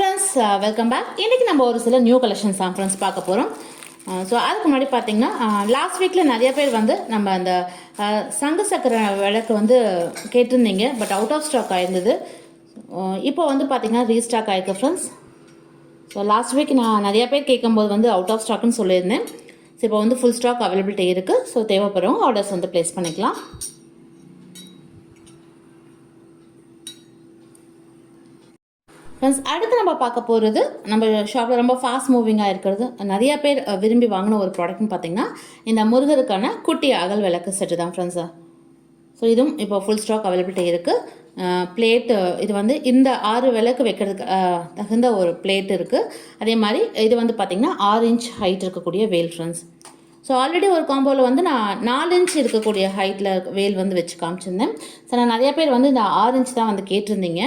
Friends welcome back இன்றைக்கி நம்ம ஒரு சில நியூ கலெக்ஷன்ஸ் தான் ஃப்ரெண்ட்ஸ் பார்க்க போகிறோம் ஸோ uh, அதுக்கு முன்னாடி பார்த்தீங்கன்னா uh, லாஸ்ட் வீக்கில் நிறைய பேர் வந்து நம்ம அந்த சங்க சங்கு சக்கர விளக்கு வந்து கேட்டிருந்தீங்க பட் அவுட் ஆஃப் ஸ்டாக் ஆயிருந்தது. இப்போ வந்து பார்த்தீங்கன்னா ரீஸ்டாக் ஆயிருக்கு ஃப்ரெண்ட்ஸ் ஸோ லாஸ்ட் வீக் நான் நிறைய பேர் கேட்கும்போது வந்து அவுட் ஆஃப் ஸ்டாக்னு சொல்லியிருந்தேன். ஸோ இப்போ வந்து ஃபுல் ஸ்டாக் அவைலபிலிட்டி இருக்குது ஸோ தேவைப்படுறவங்க ஆர்டர்ஸ் வந்து ப்ளேஸ் பண்ணிக்கலாம். ஃப்ரெண்ட்ஸ் அடுத்து நம்ம பார்க்க போகிறது நம்ம ஷாப்பில் ரொம்ப ஃபாஸ்ட் மூவிங்காக இருக்கிறது. நிறையா பேர் விரும்பி வாங்கின ஒரு ப்ராடக்ட்னு பார்த்தீங்கன்னா இந்த முருகருக்கான குட்டி அகல் விளக்கு செட்டு தான் ஃப்ரெண்ட்ஸு ஸோ இதுவும் இப்போ ஃபுல் ஸ்டாக் அவைலபிலிட்டி இருக்குது பிளேட்டு இது வந்து இந்த ஆறு விளக்கு வைக்கிறதுக்கு தகுந்த ஒரு பிளேட் இருக்குது அதே மாதிரி இது வந்து பார்த்திங்கன்னா ஆறு இன்ச் ஹைட் இருக்கக்கூடிய வேல் ஃப்ரெண்ட்ஸ் ஸோ ஆல்ரெடி ஒரு காம்போவில் வந்து நான் நாலு இன்ச் இருக்கக்கூடிய ஹைட்டில் வேல் வந்து வச்சு காமிச்சிருந்தேன். ஸோ நான் நிறைய பேர் வந்து இந்த ஆறு இன்ச் தான் வந்து கேட்டிருந்தீங்க.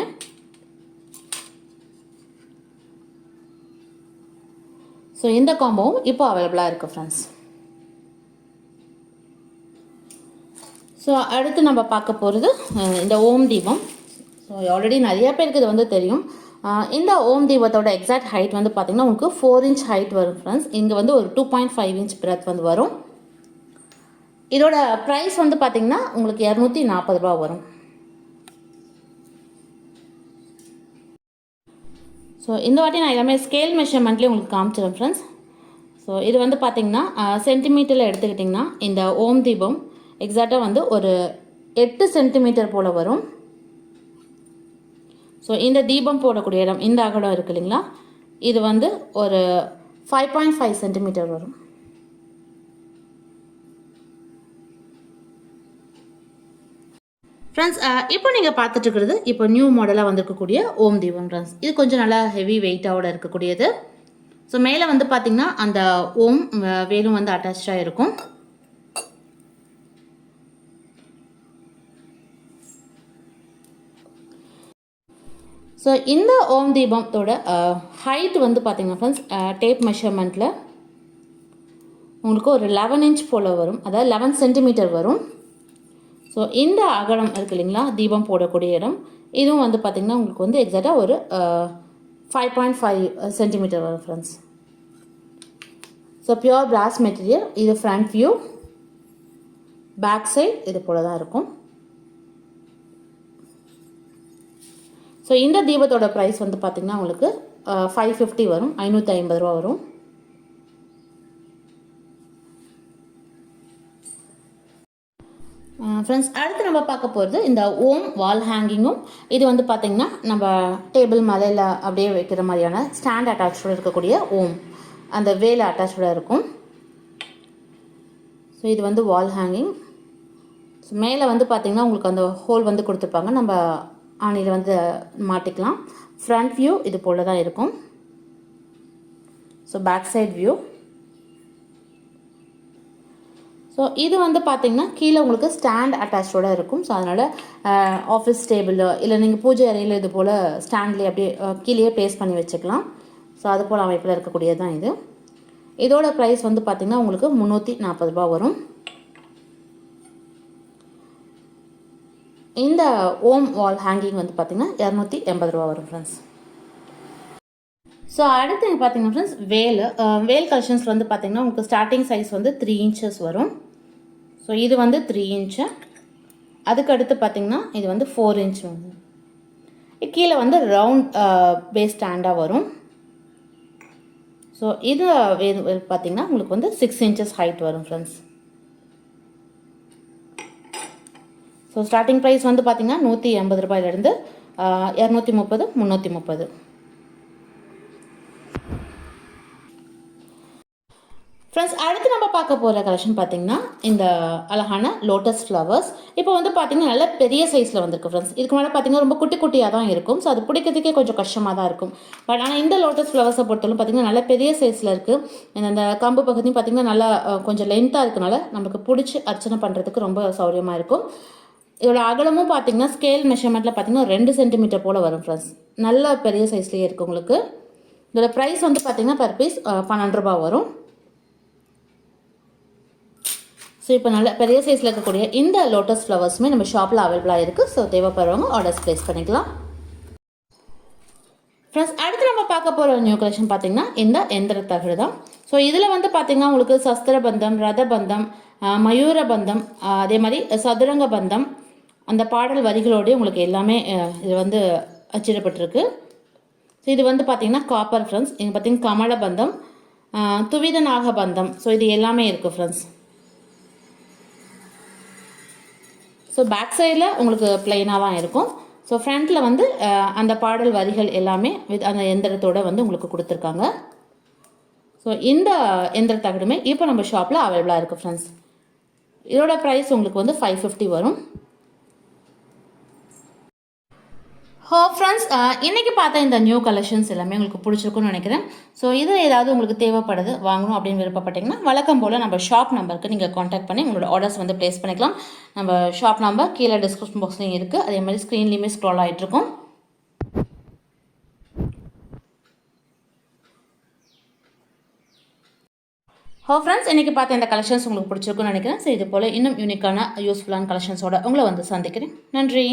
ஸோ இந்த காம்போவும் இப்போ அவைலபிளாக இருக்குது ஃப்ரெண்ட்ஸ் ஸோ அடுத்து நம்ம பார்க்க போகிறது இந்த ஓம் தீபம். ஸோ ஆல்ரெடி நிறையா பேருக்கு இது வந்து தெரியும். இந்த ஓம் தீபத்தோட எக்ஸாக்ட் ஹைட் வந்து பார்த்திங்கன்னா உங்களுக்கு ஃபோர் இன்ச் ஹைட் வரும் ஃப்ரெண்ட்ஸ் இங்கே வந்து ஒரு two point five inch breadth வந்து வரும். இதோட ப்ரைஸ் வந்து பார்த்திங்கன்னா உங்களுக்கு இரநூத்தி நாற்பது ரூபா வரும். ஸோ இந்த வாட்டி நான் எல்லாமே ஸ்கேல் மெஷர்மெண்ட்லேயே உங்களுக்கு காமிச்சிடும் ஃப்ரெண்ட்ஸ் ஸோ இது வந்து பார்த்தீங்கன்னா சென்டிமீட்டரில் எடுத்துக்கிட்டிங்கன்னா இந்த ஓம் தீபம் எக்ஸாக்டாக வந்து ஒரு எட்டு சென்டிமீட்டர் போல் வரும். ஸோ இந்த தீபம் போடக்கூடிய இடம் இந்த அகலம் இருக்கு இல்லைங்களா? இது வந்து ஒரு ஃபைவ் பாயிண்ட் ஃபைவ் சென்டிமீட்டர் வரும். ஃப்ரெண்ட்ஸ் uh, இப்போ நீங்கள் பார்த்துட்டு இருக்கிறது இப்போ நியூ மாடலாக வந்திருக்கக்கூடிய ஓம் தீபம் ஃப்ரெண்ட்ஸ் இது கொஞ்சம் நல்லா ஹெவி வெயிட்டாவோட இருக்கக்கூடியது. ஸோ மேலே வந்து பார்த்தீங்கன்னா அந்த ஓம் வேலும் வந்து அட்டாச்சாக இருக்கும். ஸோ இந்த ஓம் தீபத்தோட ஹைட் வந்து பார்த்தீங்கன்னா ஃப்ரெண்ட்ஸ் டேப் மெஷர்மெண்ட்டில் உங்களுக்கு ஒரு லெவன் இன்ச் போல் வரும். அதாவது லெவன் சென்டிமீட்டர் வரும். ஸோ இந்த அகலம் இருக்கு இல்லைங்களா? தீபம் போடக்கூடிய இடம். இதுவும் வந்து பார்த்திங்கன்னா உங்களுக்கு வந்து எக்ஸாக்டாக ஒரு ஃபைவ் பாயிண்ட் ஃபைவ் சென்டிமீட்டர் வரும் friends so pure brass material இது ஃப்ரண்ட் வியூ பேக் சைட் இது போல தான் இருக்கும். ஸோ இந்த தீபத்தோட ப்ரைஸ் வந்து பார்த்திங்கன்னா உங்களுக்கு ஃபைவ் ஃபிஃப்டி வரும். ஐநூற்றி ஐம்பது ரூபா வரும். ஃப்ரெண்ட்ஸ் அடுத்து நம்ம பார்க்க போகிறது இந்த ஓம் வால் ஹேங்கிங்கும். இது வந்து பார்த்திங்கன்னா நம்ம டேபிள் மலையில் அப்படியே வைக்கிற மாதிரியான ஸ்டாண்ட் அட்டாச்சோட இருக்கக்கூடிய ஓம். அந்த வேலை அட்டாச்சோட இருக்கும். ஸோ இது வந்து வால் ஹேங்கிங். ஸோ மேலே வந்து பார்த்திங்கன்னா உங்களுக்கு அந்த ஹோல் வந்து கொடுத்துருப்பாங்க. நம்ம ஆணியில் வந்து மாட்டிக்கலாம். ஃப்ரண்ட் வியூ இது போல் தான் இருக்கும். So back side view so இது வந்து பார்த்தீங்கன்னா கீழே உங்களுக்கு ஸ்டாண்ட் அட்டாச்சோட இருக்கும். ஸோ அதனால் ஆஃபீஸ் டேபிளோ இல்லை நீங்கள் பூஜை அறையில் இது போல் ஸ்டாண்ட்லேயே அப்படியே கீழேயே ப்ளேஸ் பண்ணி வச்சுக்கலாம். ஸோ அது போல் அமைப்பில் இருக்கக்கூடியது தான் இது. இதோட ப்ரைஸ் வந்து பார்த்திங்கன்னா உங்களுக்கு முந்நூற்றி நாற்பது ரூபா வரும். இந்த ஓம் வால் ஹேங்கிங் வந்து பார்த்திங்கன்னா இரநூத்தி எண்பது ரூபா வரும் ஃப்ரெண்ட்ஸ் ஸோ அடுத்து பார்த்தீங்கன்னா ஃப்ரெண்ட்ஸ் வேல். வேல் கலெக்ஷன்ஸ் வந்து பார்த்தீங்கன்னா உங்களுக்கு ஸ்டார்டிங் சைஸ் வந்து த்ரீ இன்ச்சஸ் வரும். ஸோ இது வந்து த்ரீ இன்ச்சு அதுக்கு அடுத்து பார்த்தீங்கன்னா இது வந்து ஃபோர் இன்ச் கீழே வந்து ரவுண்ட் பேஸ் ஸ்டாண்டாக வரும். ஸோ இது வே- பார்த்தீங்கன்னா உங்களுக்கு வந்து சிக்ஸ் இன்ச்சஸ் ஹைட் வரும் ஃப்ரெண்ட்ஸ் ஸோ ஸ்டார்டிங் ப்ரைஸ் வந்து பார்த்தீங்கன்னா நூற்றி எண்பது ரூபாயிலேருந்து இரநூத்தி முப்பது முந்நூற்றி முப்பது. ஃப்ரெண்ட்ஸ் அடுத்து நம்ம பார்க்க போகிற கலெக்ஷன் பார்த்தீங்கன்னா இந்த அழகான லோட்டஸ் ஃப்ளவர்ஸ் இப்போ வந்து பார்த்தீங்கன்னா நல்ல பெரிய சைஸில் வந்திருக்கு ஃப்ரெண்ட்ஸ் இதுக்கு மேலே பார்த்தீங்கன்னா ரொம்ப குட்டி குட்டியாக தான் இருக்கும். ஸோ அது பிடிக்கிறதுக்கே கொஞ்சம் கஷ்டமாக தான் இருக்கும். பட் ஆனால் இந்த லோட்டஸ் ஃப்ளவர்ஸை பொறுத்தவரை பார்த்தீங்கன்னா நல்ல பெரிய சைஸில் இருக்குது இந்த கம்பு பகுதியும் பார்த்தீங்கன்னா நல்லா கொஞ்சம் லென்த்தாக இருக்கனால நமக்கு பிடிச்சி அர்ச்சனை பண்ணுறதுக்கு ரொம்ப சௌரியமாக இருக்கும். இதோட அகலமும் பார்த்தீங்கன்னா ஸ்கேல் மெஷர்மெண்ட்டில் பார்த்தீங்கன்னா ரெண்டு சென்டிமீட்டர் போல் வரும் ஃப்ரெண்ட்ஸ் நல்ல பெரிய சைஸ்லேயே இருக்குது உங்களுக்கு. இதோட ப்ரைஸ் வந்து பார்த்தீங்கன்னா பர் பீஸ் பன்னெண்டு ரூபா வரும். ஸோ இப்போ நல்ல பெரிய சைஸில் இருக்கக்கூடிய இந்த லோட்டஸ் ஃப்ளவர்ஸுமே நம்ம ஷாப்பில் அவைலபிளாக இருக்குது ஸோ தேவைப்படுறவங்க ஆர்டர்ஸ் ப்ளேஸ் பண்ணிக்கலாம். ஃப்ரெண்ட்ஸ் அடுத்து நம்ம பார்க்க போகிற நியூ கலெக்ஷன் பார்த்திங்கன்னா இந்த எந்திர தகடு தான். ஸோ இதில் வந்து பார்த்திங்கன்னா உங்களுக்கு சஸ்திர பந்தம் ரத பந்தம் மயூர பந்தம் அதே மாதிரி சதுரங்க பந்தம் அந்த பாடல் வரிகளோடய உங்களுக்கு எல்லாமே இது வந்து அச்சிடப்பட்டிருக்கு. ஸோ இது வந்து பார்த்தீங்கன்னா காப்பர் ஃப்ரெண்ட்ஸ் இங்கே பார்த்திங்கன்னா கமல பந்தம் துவித நாக பந்தம் ஸோ இது எல்லாமே இருக்குது ஃப்ரெண்ட்ஸ் ஸோ பேக் சைடில் உங்களுக்கு பிளெயினாக தான் இருக்கும். ஸோ ஃப்ரண்ட்டில் வந்து அந்த பாடல் வரிகள் எல்லாமே வித் அந்த எந்திரத்தோட வந்து உங்களுக்கு கொடுத்துருக்காங்க. ஸோ இந்த எந்திர தகடுமே இப்போ நம்ம ஷாப்பில் அவைலபிளாக இருக்குது ஃப்ரெண்ட்ஸ் இதோட ப்ரைஸ் உங்களுக்கு வந்து ஃபைவ் ஃபிஃப்டி வரும். ஹோ ஃப்ரெண்ட்ஸ் இன்றைக்கி பார்த்த இந்த நியூ கலெக்ஷன்ஸ் எல்லாமே உங்களுக்கு பிடிச்சிருக்குன்னு நினைக்கிறேன். ஸோ இது ஏதாவது உங்களுக்கு தேவைப்படுது வாங்கணும் அப்படின்னு விருப்பப்பட்டீங்கன்னா வழக்கம் போல் நம்ம ஷாப் நம்பருக்கு நீங்கள் காண்டாக்ட் பண்ணி உங்களோட ஆர்டர்ஸ் வந்து ப்ளேஸ் பண்ணிக்கலாம். நம்ம ஷாப் நம்பர் கீழே டிஸ்கிரிப்ஷன் பாக்ஸ்லையும் இருக்குது அதே மாதிரி ஸ்க்ரீன்லேயுமே ஸ்க்ரோல் ஆகிட்ருக்கும் ஹோ ஃப்ரெண்ட்ஸ் இன்றைக்கி பார்த்த இந்த கலெக்ஷன்ஸ் உங்களுக்கு பிடிச்சிருக்குன்னு நினைக்கிறேன். ஸோ இது போல் இன்னும் யூனிக்கான யூஸ்ஃபுல்லான கலெக்ஷன்ஸோட உங்களை வந்து சந்திக்கிறேன். நன்றி.